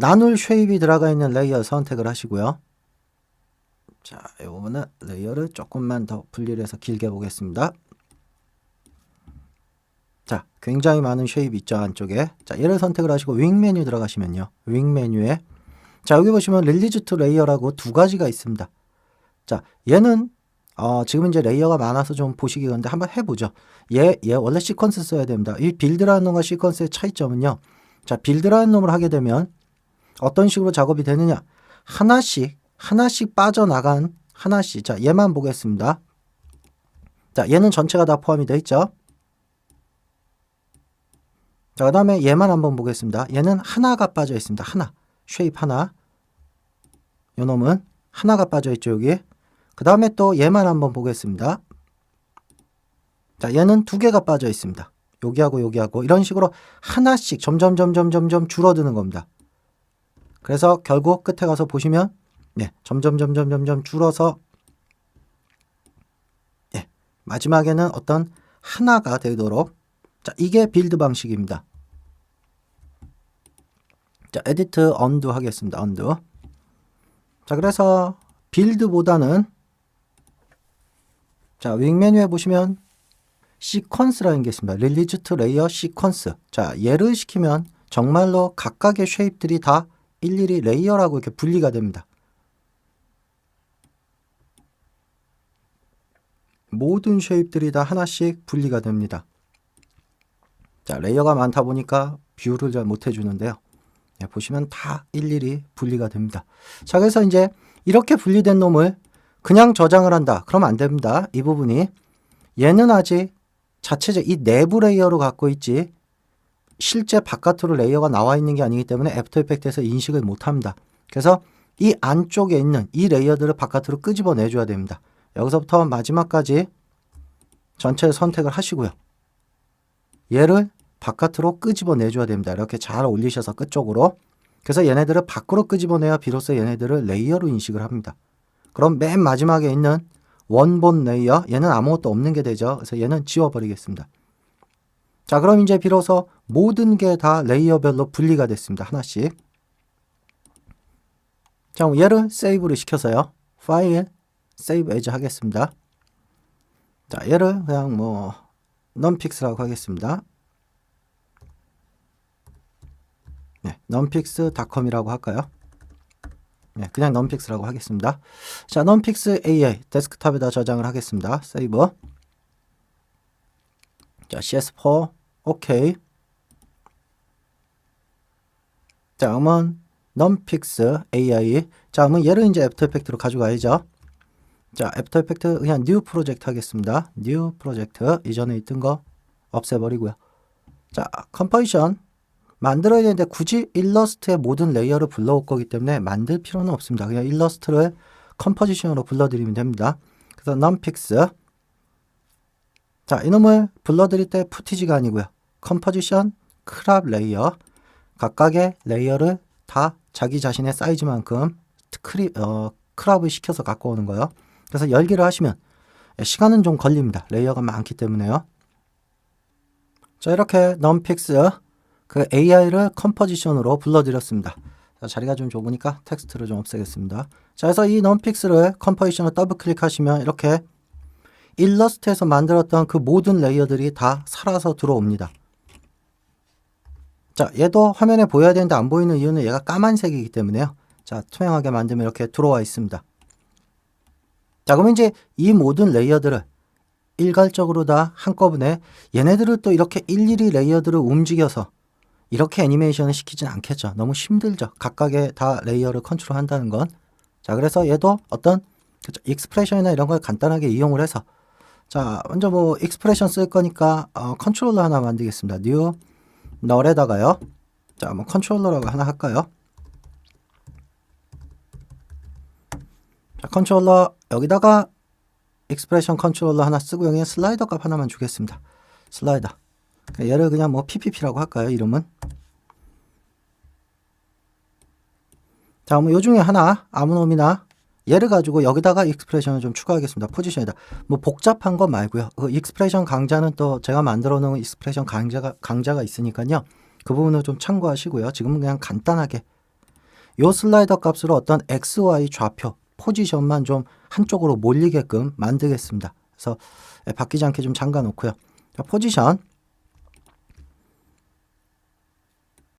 나눌 쉐입이 들어가 있는 레이어 선택을 하시고요. 자, 이 부분은 레이어를 조금만 더 분리를 해서 길게 보겠습니다. 자, 굉장히 많은 쉐입 있죠, 안쪽에. 자, 얘를 선택을 하시고 윙 메뉴 들어가시면요. 윙 메뉴에 자, 여기 보시면 릴리즈 투 레이어라고 두 가지가 있습니다. 자, 얘는 어, 지금 이제 레이어가 많아서 좀 보시기 그런데 한번 해보죠. 얘, 얘 원래 시퀀스 써야 됩니다. 이 빌드라는 놈과 시퀀스의 차이점은요. 자, 빌드라는 놈을 하게 되면 어떤 식으로 작업이 되느냐. 하나씩, 하나씩 빠져나간 하나씩. 자, 얘만 보겠습니다. 자, 얘는 전체가 다 포함이 되어 있죠. 자, 그 다음에 얘만 한번 보겠습니다. 얘는 하나가 빠져 있습니다. 하나. 쉐입 하나. 요 놈은 하나가 빠져 있죠, 여기. 그 다음에 또 얘만 한번 보겠습니다. 자, 얘는 두 개가 빠져 있습니다. 여기하고 여기하고 이런 식으로 하나씩 점점 점점 점점 줄어드는 겁니다. 그래서 결국 끝에 가서 보시면 예, 점점 점점 점점 줄어서 예, 마지막에는 어떤 하나가 되도록 자, 이게 빌드 방식입니다. 자, 에디트 언두 하겠습니다. 언두. 자, 그래서 빌드보다는 자, 윙 메뉴에 보시면 시퀀스라는 게 있습니다. 릴리즈 투 레이어 시퀀스. 자, 얘를 시키면 정말로 각각의 쉐입들이 다 일일이 레이어라고 이렇게 분리가 됩니다. 모든 쉐입들이 다 하나씩 분리가 됩니다. 자, 레이어가 많다 보니까 뷰를 잘 못 해주는데요. 네, 보시면 다 일일이 분리가 됩니다. 자, 그래서 이제 이렇게 분리된 놈을 그냥 저장을 한다. 그러면 안 됩니다. 이 부분이 얘는 아직 자체적 이 내부 레이어로 갖고 있지 실제 바깥으로 레이어가 나와 있는 게 아니기 때문에 애프터 이펙트에서 인식을 못 합니다. 그래서 이 안쪽에 있는 이 레이어들을 바깥으로 끄집어 내줘야 됩니다. 여기서부터 마지막까지 전체를 선택을 하시고요. 얘를 바깥으로 끄집어 내줘야 됩니다. 이렇게 잘 올리셔서 끝쪽으로. 그래서 얘네들을 밖으로 끄집어내야 비로소 얘네들을 레이어로 인식을 합니다. 그럼 맨 마지막에 있는 원본 레이어 얘는 아무것도 없는 게 되죠. 그래서 얘는 지워버리겠습니다. 자 그럼 이제 비로소 모든 게 다 레이어별로 분리가 됐습니다. 하나씩. 자 얘를 세이브를 시켜서요. 파일 세이브 에즈 하겠습니다. 자 얘를 그냥 뭐 넘픽스라고 하겠습니다. 네, 넘픽스닷컴이라고 할까요? 네, 그냥 넘픽스라고 하겠습니다. 자, 넘픽스 AI 데스크탑에다 저장을 하겠습니다. 세이브. 자, CS4 오케이. 자, 그러면 넘픽스 AI. 자, 그러면 얘를 이제 애프터 이펙트로 가져가야죠. 자, 애프터 이펙트 그냥 뉴 프로젝트 하겠습니다. 뉴 프로젝트 이전에 있던 거 없애버리고요. 자, 컴포지션 만들어야 되는데 굳이 일러스트의 모든 레이어를 불러올 거기 때문에 만들 필요는 없습니다. 그냥 일러스트를 컴포지션으로 불러드리면 됩니다. 그래서 넘픽스 자 이놈을 불러드릴 때 푸티지가 아니고요. 컴포지션 크랍 레이어 각각의 레이어를 다 자기 자신의 사이즈만큼 크리, 어, 크랍을 시켜서 갖고 오는 거예요. 그래서 열기를 하시면 시간은 좀 걸립니다. 레이어가 많기 때문에요. 자 이렇게 넘픽스 그 AI를 컴포지션으로 불러드렸습니다. 자, 자리가 좀 좁으니까 텍스트를 좀 없애겠습니다. 자, 그래서 이 넘픽스를 컴포지션을 더블 클릭하시면 이렇게 일러스트에서 만들었던 그 모든 레이어들이 다 살아서 들어옵니다. 자, 얘도 화면에 보여야 되는데 안 보이는 이유는 얘가 까만색이기 때문에요. 자, 투명하게 만들면 이렇게 들어와 있습니다. 자, 그러면 이제 이 모든 레이어들을 일괄적으로 다 한꺼번에 얘네들을 또 이렇게 일일이 레이어들을 움직여서 이렇게 애니메이션을 시키진 않겠죠. 너무 힘들죠. 각각의 다 레이어를 컨트롤 한다는 건. 자, 그래서 얘도 어떤 그쵸, 익스프레션이나 이런 걸 간단하게 이용을 해서 자, 먼저 뭐 익스프레션 쓸 거니까 어, 컨트롤러 하나 만들겠습니다. 뉴 널에다가요. 자, 뭐 컨트롤러라고 하나 할까요? 자, 컨트롤러 여기다가 익스프레션 컨트롤러 하나 쓰고 여기에 슬라이더 값 하나만 주겠습니다. 슬라이더. 얘를 그냥 뭐 PPP라고 할까요? 이름은. 자, 뭐요 중에 하나 아무 놈이나 얘를 가지고 여기다가 익스프레션을 좀 추가하겠습니다. 포지션에다. 뭐 복잡한 거 말고요. 그 익스프레션 강좌는 또 제가 만들어 놓은 익스프레션 강좌가 강좌가 있으니까요. 그 부분을 좀 참고하시고요. 지금은 그냥 간단하게 요 슬라이더 값으로 어떤 x, y 좌표 포지션만 좀 한쪽으로 몰리게끔 만들겠습니다. 그래서 예, 바뀌지 않게 좀 잠가 놓고요. 자, 포지션